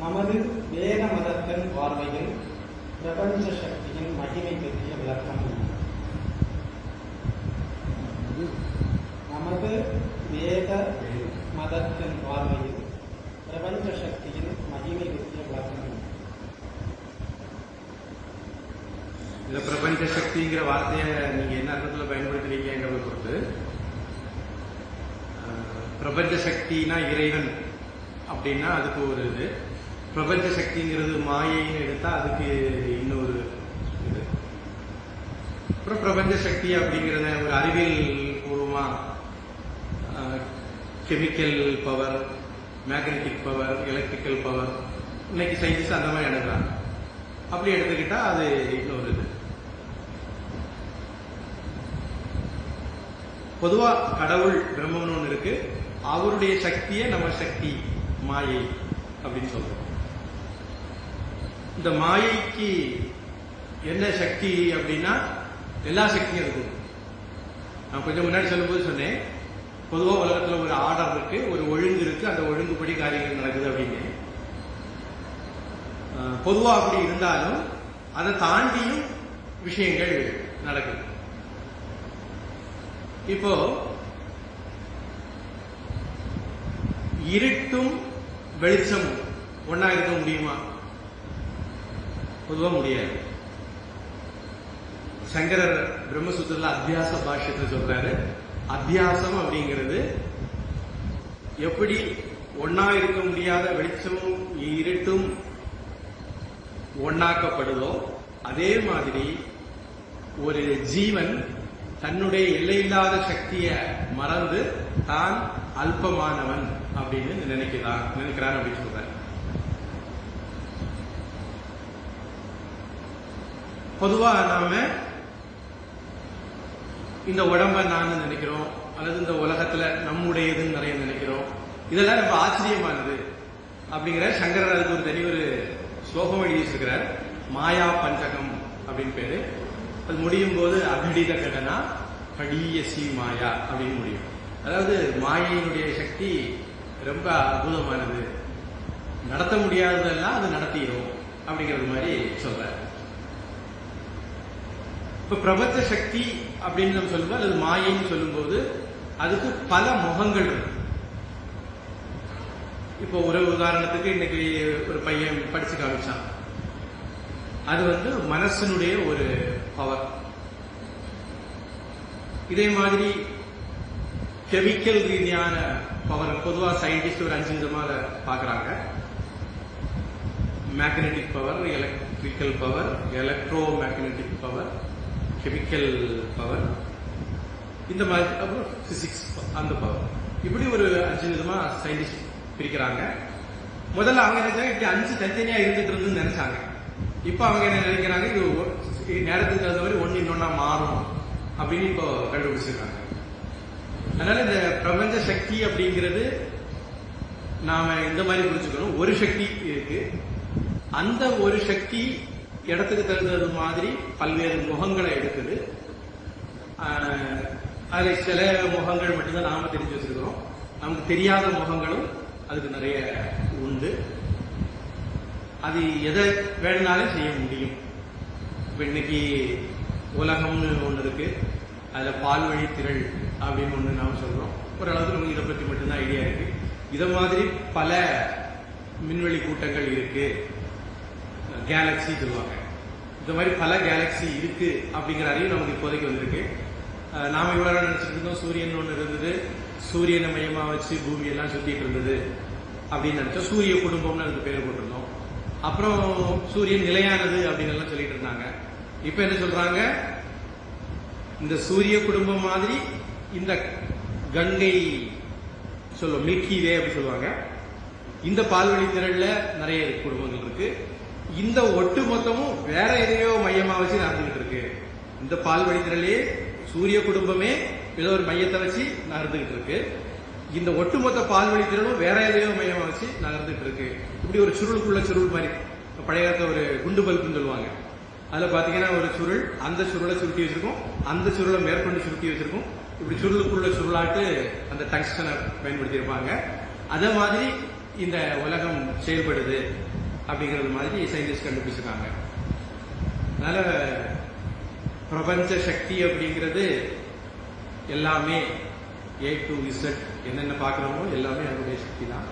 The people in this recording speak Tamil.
நமது வேத மதத்தின் பார்வையில் பிரபஞ்ச சக்தியின் மகிமை பற்றிய விளக்கம். நமது வேத மதத்தின் பார்வையில் பிரபஞ்ச சக்தியின் மகிமை பற்றிய விளக்கம். இந்த பிரபஞ்ச சக்திங்கிற வார்த்தையை நீங்க என்ன அர்த்தத்தில் பயன்படுத்துறீங்கன்றதை பொறுத்து பிரபஞ்ச சக்தினா இறைவன் அப்படின்னா அதுக்கு ஒரு இது. பிரபஞ்ச சக்திங்கிறது மாயைன்னு எடுத்தா அதுக்கு இன்னொரு இது. அப்புறம் பிரபஞ்ச சக்தி அப்படிங்கிறத ஒரு அறிவியல் பூர்வமா chemical power magnetic power electrical power இன்னைக்கு சயின்ஸ் அந்த மாதிரி எடுக்கிறாங்க அப்படி எடுத்துக்கிட்டா அது இன்னொரு இது. பொதுவா கடவுள் பிரம்மன் ஒன்று இருக்கு. அவருடைய சக்தியை நம்ம சக்தி மாயை அப்படின்னு சொல்றோம். இந்த மாயைக்கு என்ன சக்தி அப்படின்னா எல்லா சக்தியும் இருக்கும். நான் கொஞ்சம் முன்னாடி சொல்லும்போது சொன்னேன் பொதுவாக உலகத்தில் ஒரு ஆர்டர் இருக்கு ஒரு ஒழுங்கு இருக்கு அந்த ஒழுங்குப்படி காரியங்கள் நடக்குது அப்படின்னு. பொதுவாக அப்படி இருந்தாலும் அதை தாண்டியும் விஷயங்கள் நடக்குது. இப்போ இருட்டும் வெளிச்சமும் ஒன்னா இருக்க முடியுமா? பொதுவா முடியாது. சங்கரர் பிரம்மசூத்திரத்துல அத்தியாச பாஷ்யத்தை சொல்றாரு. அத்தியாசம் அப்படிங்கிறது எப்படி ஒன்னா இருக்க முடியாத வெளிச்சமும் இருட்டும் ஒன்னாக்கப்படுதோ அதே மாதிரி ஒரு ஜீவன் தன்னுடைய எல்லையில்லாத சக்தியை மறந்து தான் அல்பமானவன் அப்படின்னு நினைக்கிறான் நினைக்கிறான் அப்படின்னு சொல்றாரு. பொதுவாக நாம இந்த உடம்ப நான் நினைக்கிறோம் அல்லது இந்த உலகத்துல நம்முடையதுன்னு நிறைய நினைக்கிறோம். இதெல்லாம் ரொம்ப ஆச்சரியமானது அப்படிங்கிற சங்கரர் அதுக்கு ஒரு தனி ஒரு ஸ்லோகம் எழுதி வச்சிருக்கிறார் மாயா பஞ்சகம் அப்படின்னு பேரு. அது முடியும் போது அகடித கடனா கடியசி மாயா அப்படின்னு முடியும். அதாவது மாயையினுடைய சக்தி ரொம்ப அற்புதமானது. நடத்த முடியாததெல்லாம் அது நடத்திடும் அப்படிங்கிறது மாதிரி சொல்றாரு. இப்ப பிரபஞ்ச சக்தி அப்படின்னு நம்ம சொல்லும்போது அல்லது மாயைன்னு சொல்லும்போது அதுக்கு பல முகங்கள் இருக்கு. இப்போ ஒரு உதாரணத்துக்கு இன்னைக்கு ஒரு பையன் படிச்சு காமிச்சான். அது வந்து மனசனுடைய ஒரு பவர் இதே மாதிரி கெமிக்கல் ரீதியான பவர் பொதுவா சயின்டிஸ்ட் ஒரு அஞ்சு விதமாக அதை பாக்குறாங்க. Magnetic power electrical power electro magnetic power chemical power இந்த மாதிரி அப்புறம் பிசிக்ஸ் அந்த பவர் இப்படி ஒரு அஞ்சு விதமா சயின்டிஸ்ட் பிரிக்கிறாங்க. முதல்ல அவங்க நினைச்சாங்க இப்படி அஞ்சு தனித்தனியா இருந்துட்டு இருந்துன்னு நினைச்சாங்க. இப்போ அவங்க என்ன நினைக்கிறாங்க இது இது நேரத்துக்கு தகுந்த மாதிரி ஒன்னு இன்னொன்னா மாறும் அப்படின்னு இப்போ கண்டுபிடிச்சிருக்காங்க. அதனால இந்த பிரபஞ்ச சக்தி அப்படிங்கிறது நாம இந்த மாதிரி புரிஞ்சுக்கணும்? ஒரு சக்தி இருக்கு. அந்த ஒரு சக்தி இடத்துக்கு தகுந்தது மாதிரி பல்வேறு முகங்களை எடுக்குது. அதில் சில முகங்கள் மட்டும்தான் நாம தெரிஞ்சு வச்சிருக்கிறோம். நமக்கு தெரியாத முகங்களும் அதுக்கு நிறைய உண்டு. அது எதை வேணும்னாலும் செய்ய முடியும். இப்ப இன்னைக்கு உலகம்னு ஒன்று இருக்கு. அதுல பால்வழி திரள் அப்படின்னு ஒன்று நாம சொல்றோம். ஓரளவுக்கு நமக்கு இதை பத்தி மட்டும்தான் ஐடியா இருக்கு. இதை மாதிரி பல மின்வெளி கூட்டங்கள் இருக்கு. கேலக்சி சொல்லுவாங்க. இந்த மாதிரி பல கேலக்சி இருக்கு அப்படிங்கிற அறிவு நமக்கு இப்போதைக்கு வந்திருக்கு. நாம இவ்வளவு நினைச்சிட்டு இருந்தோம் சூரியன் ஒண்ணு இருந்தது. சூரியனை மையமா வச்சு பூமி எல்லாம் சுத்திட்டு இருந்தது அப்படின்னு நினைச்சோம் சூரிய குடும்பம்னு அதுக்கு பேர் போட்டிருந்தோம். அப்புறம் சூரியன் நிலையானது அப்படின்னு எல்லாம் சொல்லிட்டு இருந்தாங்க. இப்ப என்ன சொல்றாங்க? இந்த சூரிய குடும்பம் மாதிரி இந்த கங்கை சொல்லுவோம் மில்கி வே அப்படின்னு சொல்லுவாங்க. இந்த பால்வழி திரள்ல நிறைய குடும்பங்கள் இருக்கு. இந்த ஒட்டு மொத்தமும் வேற எதையோ மையமா வச்சு நடந்துகிட்டு இருக்கு. இந்த பால் வழித்திரலே சூரிய குடும்பமே ஏதோ ஒரு மையத்தை வச்சு நடந்துகிட்டு இருக்கு. இந்த ஒட்டுமொத்த பால் வழித்திரலும் வேற எதையோ மையமா வச்சு நகர்ந்துட்டு இருக்கு. இப்படி ஒரு சுருளுக்குள்ள சுருள் மாதிரி பழைய காலத்துல ஒரு குண்டு பல்புன்னு சொல்லுவாங்க. அதுல பாத்தீங்கன்னா ஒரு சுருள் அந்த சுருளை சுருட்டி வச்சிருக்கோம் அந்த சுருளை மேற்கொண்டு சுருட்டி வச்சிருக்கோம். இப்படி சுருளுக்குள்ள சுருளாட்டு அந்த டங்ஸ்டனை பயன்படுத்தியிருப்பாங்க. அதே மாதிரி இந்த உலகம் செயல்படுது. அப்படிங்கிறது மாதிரி சயின்டிஸ்ட் கண்டுபிடிச்சிருக்காங்க. அதனால பிரபஞ்ச சக்தி அப்படிங்கிறது எல்லாமே ஏ டு இசட் என்னென்ன பார்க்குறோமோ எல்லாமே அதனுடைய சக்தி தான்